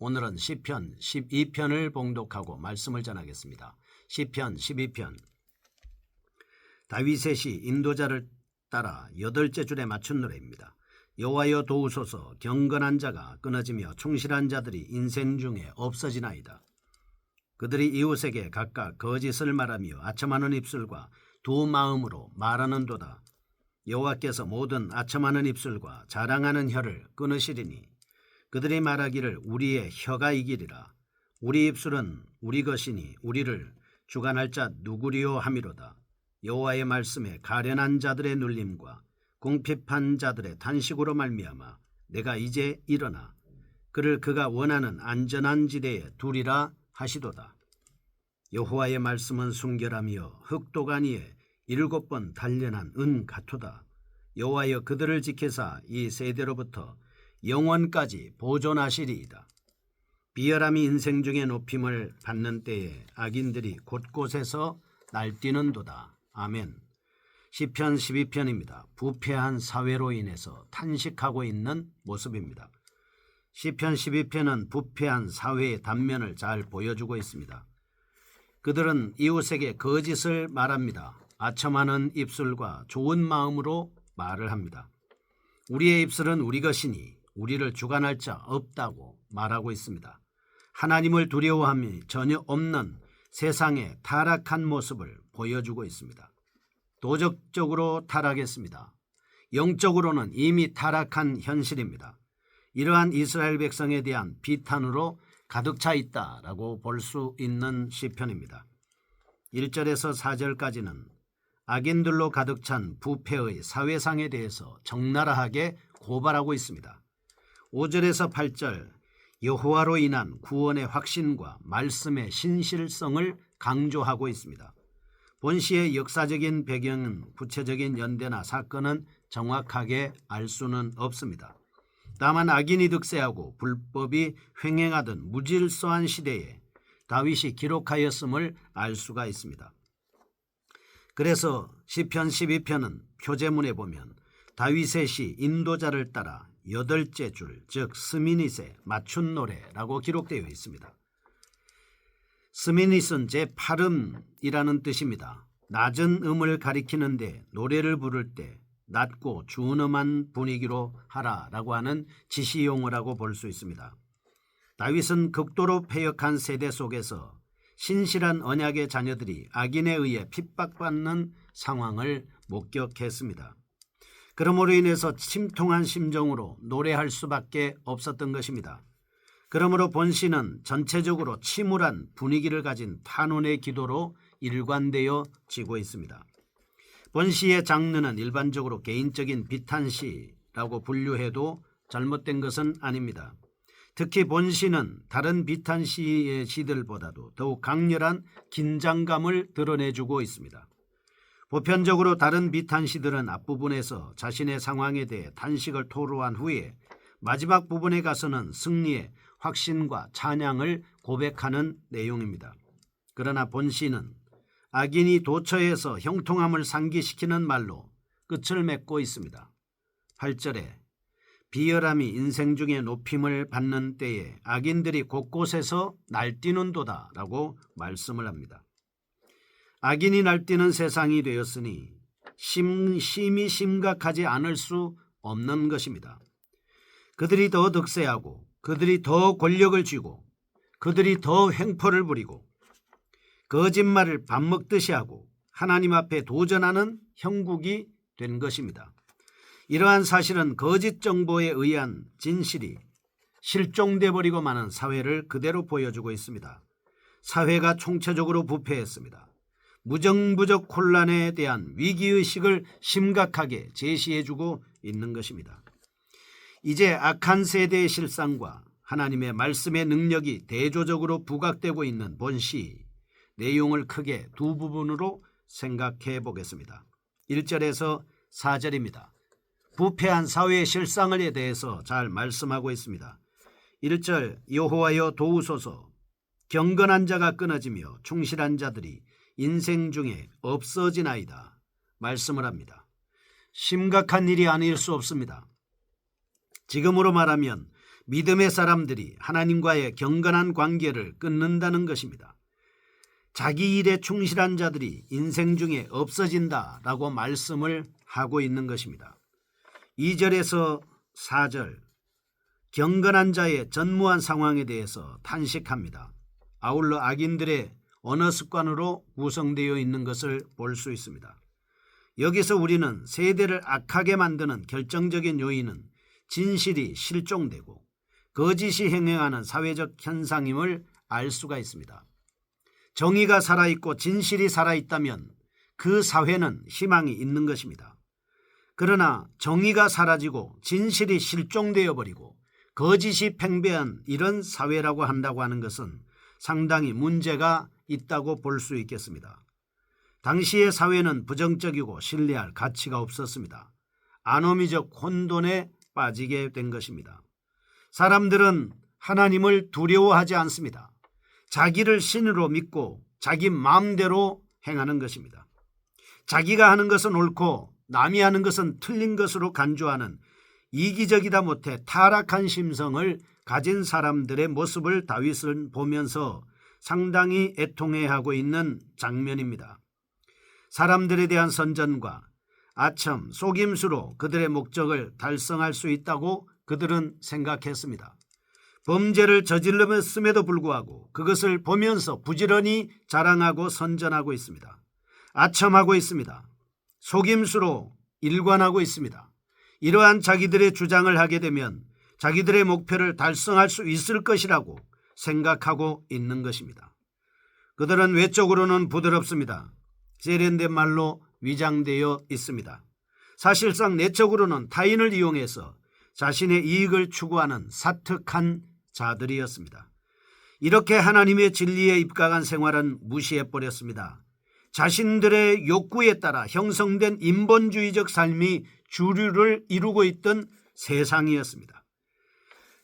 오늘은 시편 12편을 봉독하고 말씀을 전하겠습니다. 시편 12편 다윗의 시 인도자를 따라 여덟째 줄에 맞춘 노래입니다. 여호와여 도우소서 경건한 자가 끊어지며 충실한 자들이 인생 중에 없어지나이다. 그들이 이웃에게 각각 거짓을 말하며 아첨하는 입술과 두 마음으로 말하는도다. 여호와께서 모든 아첨하는 입술과 자랑하는 혀를 끊으시리니 그들이 말하기를 우리의 혀가 이기리라. 우리 입술은 우리 것이니 우리를 주관할 자 누구리요 함이로다. 여호와의 말씀에 가련한 자들의 눌림과 궁핍한 자들의 탄식으로 말미암아 내가 이제 일어나 그를 그가 원하는 안전한 지대에 두리라 하시도다. 여호와의 말씀은 순결하며 흑도가니에 일곱 번 단련한 은 같도다. 여호와여 그들을 지켜사 이 세대로부터 영원까지 보존하시리이다. 비열함이 인생 중에 높임을 받는 때에 악인들이 곳곳에서 날뛰는도다. 아멘. 시편 12편입니다. 부패한 사회로 인해서 탄식하고 있는 모습입니다. 시편 12편은 부패한 사회의 단면을 잘 보여주고 있습니다. 그들은 이웃에게 거짓을 말합니다. 아첨하는 입술과 좋은 마음으로 말을 합니다. 우리의 입술은 우리 것이니 우리를 주관할 자 없다고 말하고 있습니다. 하나님을 두려워함이 전혀 없는 세상의 타락한 모습을 보여주고 있습니다. 도적적으로 타락했습니다. 영적으로는 이미 타락한 현실입니다. 이러한 이스라엘 백성에 대한 비탄으로 가득 차 있다라고 볼 수 있는 시편입니다. 1절에서 4절까지는 악인들로 가득 찬 부패의 사회상에 대해서 적나라하게 고발하고 있습니다. 5절에서 8절 여호와로 인한 구원의 확신과 말씀의 신실성을 강조하고 있습니다. 본시의 역사적인 배경은 구체적인 연대나 사건은 정확하게 알 수는 없습니다. 다만 악인이 득세하고 불법이 횡행하던 무질서한 시대에 다윗이 기록하였음을 알 수가 있습니다. 그래서 시편 12편은 표제문에 보면 다윗의 시 인도자를 따라 여덟째 줄, 즉 스미닛의 맞춘 노래라고 기록되어 있습니다. 스미닛은 제 8음이라는 뜻입니다. 낮은 음을 가리키는데 노래를 부를 때 낮고 준음한 분위기로 하라라고 하는 지시 용어라고 볼 수 있습니다. 다윗은 극도로 패역한 세대 속에서 신실한 언약의 자녀들이 악인에 의해 핍박받는 상황을 목격했습니다. 그러므로 인해서 침통한 심정으로 노래할 수밖에 없었던 것입니다. 그러므로 본시는 전체적으로 침울한 분위기를 가진 탄원의 기도로 일관되어 지고 있습니다. 본시의 장르는 일반적으로 개인적인 비탄시라고 분류해도 잘못된 것은 아닙니다. 특히 본시는 다른 비탄시의 시들보다도 더욱 강렬한 긴장감을 드러내주고 있습니다. 보편적으로 다른 비탄시들은 앞부분에서 자신의 상황에 대해 탄식을 토로한 후에 마지막 부분에 가서는 승리의 확신과 찬양을 고백하는 내용입니다. 그러나 본시는 악인이 도처에서 형통함을 상기시키는 말로 끝을 맺고 있습니다. 8절에 비열함이 인생 중에 높임을 받는 때에 악인들이 곳곳에서 날뛰는도다 라고 말씀을 합니다. 악인이 날뛰는 세상이 되었으니 심, 심히 심각하지 않을 수 없는 것입니다. 그들이 더 득세하고 그들이 더 권력을 쥐고 그들이 더 횡포를 부리고 거짓말을 밥 먹듯이 하고 하나님 앞에 도전하는 형국이 된 것입니다. 이러한 사실은 거짓 정보에 의한 진실이 실종돼 버리고 마는 사회를 그대로 보여주고 있습니다. 사회가 총체적으로 부패했습니다. 무정부적 혼란에 대한 위기의식을 심각하게 제시해주고 있는 것입니다. 이제 악한 세대의 실상과 하나님의 말씀의 능력이 대조적으로 부각되고 있는 본시 내용을 크게 두 부분으로 생각해 보겠습니다. 1절에서 4절입니다. 부패한 사회의 실상에 대해서 잘 말씀하고 있습니다. 1절 여호와여 도우소서 경건한 자가 끊어지며 충실한 자들이 인생 중에 없어지나이다 말씀을 합니다. 심각한 일이 아닐 수 없습니다. 지금으로 말하면 믿음의 사람들이 하나님과의 경건한 관계를 끊는다는 것입니다. 자기 일에 충실한 자들이 인생 중에 없어진다 라고 말씀을 하고 있는 것입니다. 2절에서 4절 경건한 자의 전무한 상황에 대해서 탄식합니다. 아울러 악인들의 언어 습관으로 구성되어 있는 것을 볼 수 있습니다. 여기서 우리는 세대를 악하게 만드는 결정적인 요인은 진실이 실종되고 거짓이 행행하는 사회적 현상임을 알 수가 있습니다. 정의가 살아있고 진실이 살아있다면 그 사회는 희망이 있는 것입니다. 그러나 정의가 사라지고 진실이 실종되어 버리고 거짓이 팽배한 이런 사회라고 한다고 하는 것은 상당히 문제가 있다고 볼 수 있겠습니다. 당시의 사회는 부정적이고 신뢰할 가치가 없었습니다. 아노미적 혼돈에 빠지게 된 것입니다. 사람들은 하나님을 두려워하지 않습니다. 자기를 신으로 믿고 자기 마음대로 행하는 것입니다. 자기가 하는 것은 옳고 남이 하는 것은 틀린 것으로 간주하는 이기적이다 못해 타락한 심성을 가진 사람들의 모습을 다윗은 보면서 상당히 애통해하고 있는 장면입니다. 사람들에 대한 선전과 아첨, 속임수로 그들의 목적을 달성할 수 있다고 그들은 생각했습니다. 범죄를 저질렀음에도 불구하고 그것을 보면서 부지런히 자랑하고 선전하고 있습니다. 아첨하고 있습니다. 속임수로 일관하고 있습니다. 이러한 자기들의 주장을 하게 되면 자기들의 목표를 달성할 수 있을 것이라고 생각하고 있는 것입니다. 그들은 외적으로는 부드럽습니다. 세련된 말로 위장되어 있습니다. 사실상 내적으로는 타인을 이용해서 자신의 이익을 추구하는 사특한 자들이었습니다. 이렇게 하나님의 진리에 입각한 생활은 무시해버렸습니다. 자신들의 욕구에 따라 형성된 인본주의적 삶이 주류를 이루고 있던 세상이었습니다.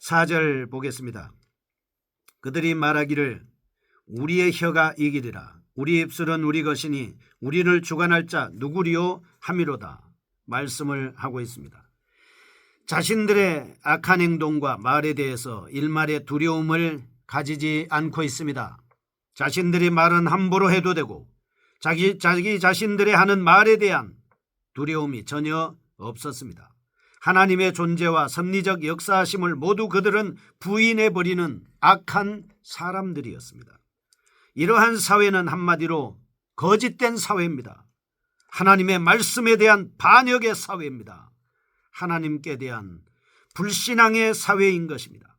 4절 보겠습니다. 그들이 말하기를 우리의 혀가 이기리라 우리 입술은 우리 것이니 우리를 주관할 자 누구리요 함이로다 말씀을 하고 있습니다. 자신들의 악한 행동과 말에 대해서 일말의 두려움을 가지지 않고 있습니다. 자신들이 말은 함부로 해도 되고 자기, 자기 자신들의 하는 말에 대한 두려움이 전혀 없었습니다. 하나님의 존재와 섭리적 역사하심을 모두 그들은 부인해버리는 악한 사람들이었습니다. 이러한 사회는 한마디로 거짓된 사회입니다. 하나님의 말씀에 대한 반역의 사회입니다. 하나님께 대한 불신앙의 사회인 것입니다.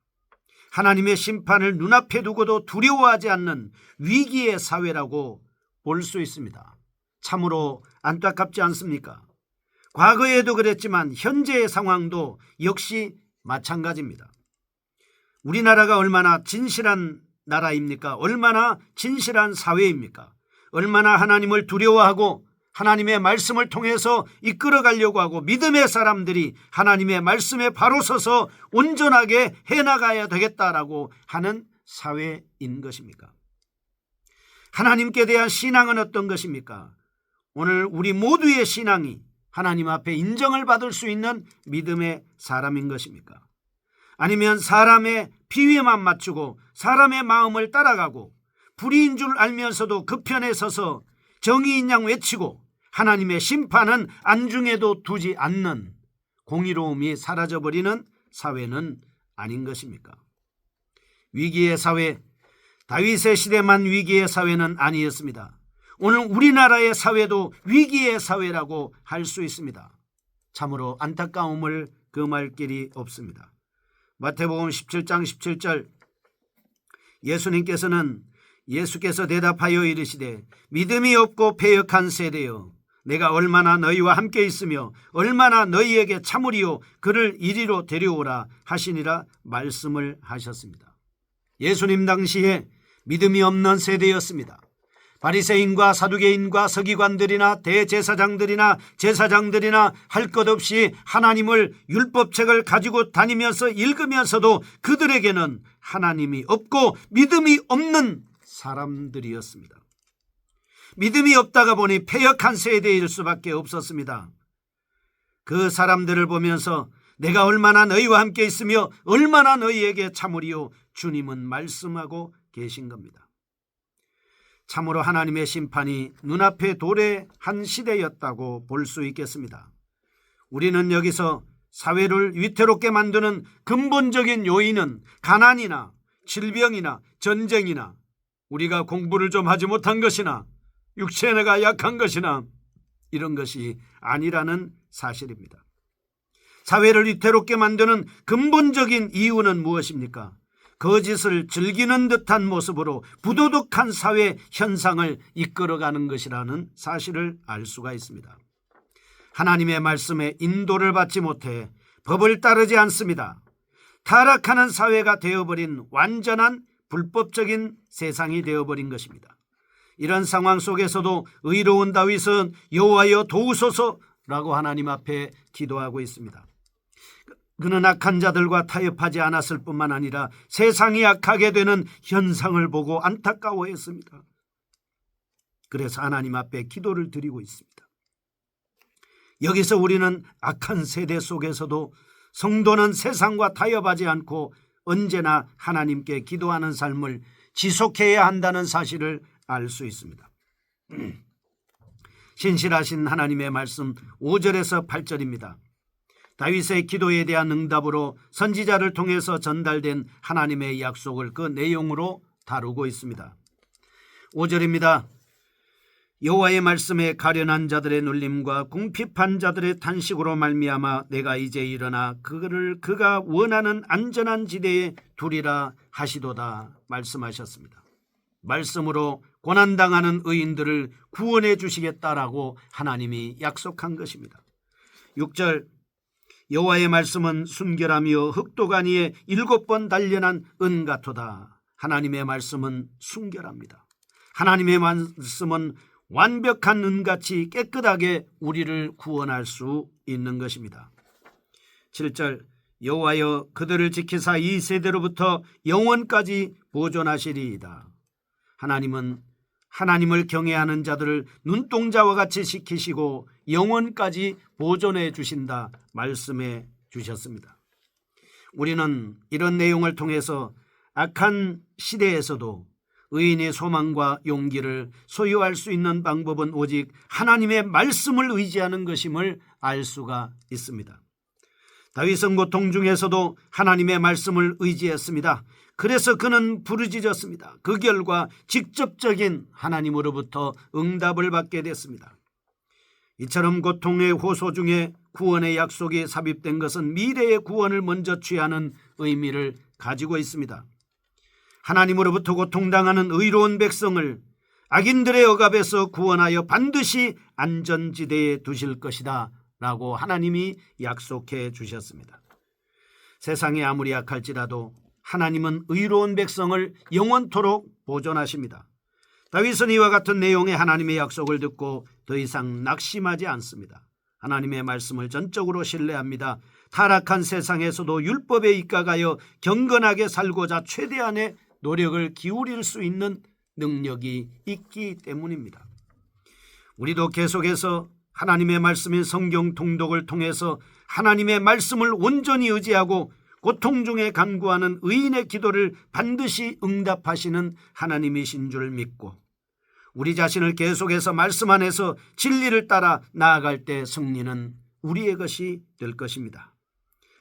하나님의 심판을 눈앞에 두고도 두려워하지 않는 위기의 사회라고 볼 수 있습니다. 참으로 안타깝지 않습니까? 과거에도 그랬지만 현재의 상황도 역시 마찬가지입니다. 우리나라가 얼마나 진실한 나라입니까? 얼마나 진실한 사회입니까? 얼마나 하나님을 두려워하고 하나님의 말씀을 통해서 이끌어 가려고 하고 믿음의 사람들이 하나님의 말씀에 바로 서서 온전하게 해 나가야 되겠다라고 하는 사회인 것입니까? 하나님께 대한 신앙은 어떤 것입니까? 오늘 우리 모두의 신앙이 하나님 앞에 인정을 받을 수 있는 믿음의 사람인 것입니까? 아니면 사람의 비위에만 맞추고 사람의 마음을 따라가고 불의인 줄 알면서도 그 편에 서서 정의인 양 외치고 하나님의 심판은 안중에도 두지 않는 공의로움이 사라져버리는 사회는 아닌 것입니까? 위기의 사회, 다윗의 시대만 위기의 사회는 아니었습니다. 오늘 우리나라의 사회도 위기의 사회라고 할 수 있습니다. 참으로 안타까움을 금할 길이 없습니다. 마태복음 17장 17절 예수님께서는 예수께서 대답하여 이르시되 믿음이 없고 패역한 세대여 내가 얼마나 너희와 함께 있으며 얼마나 너희에게 참으리요 그를 이리로 데려오라 하시니라 말씀을 하셨습니다. 예수님 당시에 믿음이 없는 세대였습니다. 바리새인과 사두개인과 서기관들이나 대제사장들이나 제사장들이나 할 것 없이 하나님을 율법책을 가지고 다니면서 읽으면서도 그들에게는 하나님이 없고 믿음이 없는 사람들이었습니다. 믿음이 없다가 보니 폐역한 세대일 수밖에 없었습니다. 그 사람들을 보면서 내가 얼마나 너희와 함께 있으며 얼마나 너희에게 참으리요 주님은 말씀하고 계신 겁니다. 참으로 하나님의 심판이 눈앞에 도래한 시대였다고 볼 수 있겠습니다. 우리는 여기서 사회를 위태롭게 만드는 근본적인 요인은 가난이나 질병이나 전쟁이나 우리가 공부를 좀 하지 못한 것이나 육체가 약한 것이나 이런 것이 아니라는 사실입니다. 사회를 위태롭게 만드는 근본적인 이유는 무엇입니까? 거짓을 즐기는 듯한 모습으로 부도덕한 사회 현상을 이끌어가는 것이라는 사실을 알 수가 있습니다. 하나님의 말씀에 인도를 받지 못해 법을 따르지 않습니다. 타락하는 사회가 되어버린 완전한 불법적인 세상이 되어버린 것입니다. 이런 상황 속에서도 의로운 다윗은 여호와여 도우소서라고 하나님 앞에 기도하고 있습니다. 그는 악한 자들과 타협하지 않았을 뿐만 아니라 세상이 악하게 되는 현상을 보고 안타까워했습니다. 그래서 하나님 앞에 기도를 드리고 있습니다. 여기서 우리는 악한 세대 속에서도 성도는 세상과 타협하지 않고 언제나 하나님께 기도하는 삶을 지속해야 한다는 사실을 알 수 있습니다. 신실하신 하나님의 말씀 5절에서 8절입니다. 다윗의 기도에 대한 응답으로 선지자를 통해서 전달된 하나님의 약속을 그 내용으로 다루고 있습니다. 5절입니다. 여호와의 말씀에 가련한 자들의 눌림과 궁핍한 자들의 탄식으로 말미암아 내가 이제 일어나 그를 그가 원하는 안전한 지대에 두리라 하시도다 말씀하셨습니다. 말씀으로 고난당하는 의인들을 구원해 주시겠다라고 하나님이 약속한 것입니다. 6절 여호와의 말씀은 순결하며 흑도가니에 일곱 번 단련한 은 같도다. 하나님의 말씀은 순결합니다. 하나님의 말씀은 완벽한 은같이 깨끗하게 우리를 구원할 수 있는 것입니다. 7절 여호와여 그들을 지키사 이 세대로부터 영원까지 보존하시리이다. 하나님은 하나님을 경외하는 자들을 눈동자와 같이 지키시고 영원까지 보존해 주신다 말씀해 주셨습니다. 우리는 이런 내용을 통해서 악한 시대에서도 의인의 소망과 용기를 소유할 수 있는 방법은 오직 하나님의 말씀을 의지하는 것임을 알 수가 있습니다. 다윗은 고통 중에서도 하나님의 말씀을 의지했습니다. 그래서 그는 부르짖었습니다. 그 결과 직접적인 하나님으로부터 응답을 받게 됐습니다. 이처럼 고통의 호소 중에 구원의 약속이 삽입된 것은 미래의 구원을 먼저 취하는 의미를 가지고 있습니다. 하나님으로부터 고통당하는 의로운 백성을 악인들의 억압에서 구원하여 반드시 안전지대에 두실 것이다 라고 하나님이 약속해 주셨습니다. 세상이 아무리 약할지라도 하나님은 의로운 백성을 영원토록 보존하십니다. 다윗은 이와 같은 내용의 하나님의 약속을 듣고 더 이상 낙심하지 않습니다. 하나님의 말씀을 전적으로 신뢰합니다. 타락한 세상에서도 율법에 입각하여 경건하게 살고자 최대한의 노력을 기울일 수 있는 능력이 있기 때문입니다. 우리도 계속해서 하나님의 말씀인 성경 통독을 통해서 하나님의 말씀을 온전히 의지하고 고통 중에 간구하는 의인의 기도를 반드시 응답하시는 하나님이신 줄 믿고 우리 자신을 계속해서 말씀 안에서 진리를 따라 나아갈 때 승리는 우리의 것이 될 것입니다.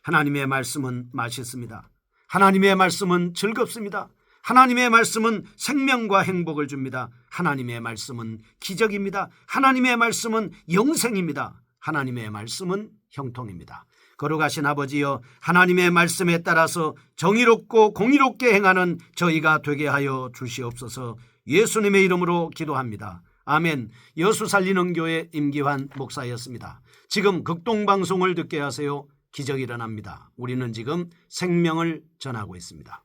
하나님의 말씀은 맛있습니다. 하나님의 말씀은 즐겁습니다. 하나님의 말씀은 생명과 행복을 줍니다. 하나님의 말씀은 기적입니다. 하나님의 말씀은 영생입니다. 하나님의 말씀은 형통입니다. 거룩하신 아버지여 하나님의 말씀에 따라서 정의롭고 공의롭게 행하는 저희가 되게 하여 주시옵소서 예수님의 이름으로 기도합니다. 아멘. 여수 살리는 교회 임기환 목사였습니다. 지금 극동방송을 듣게 하세요. 기적이 일어납니다. 우리는 지금 생명을 전하고 있습니다.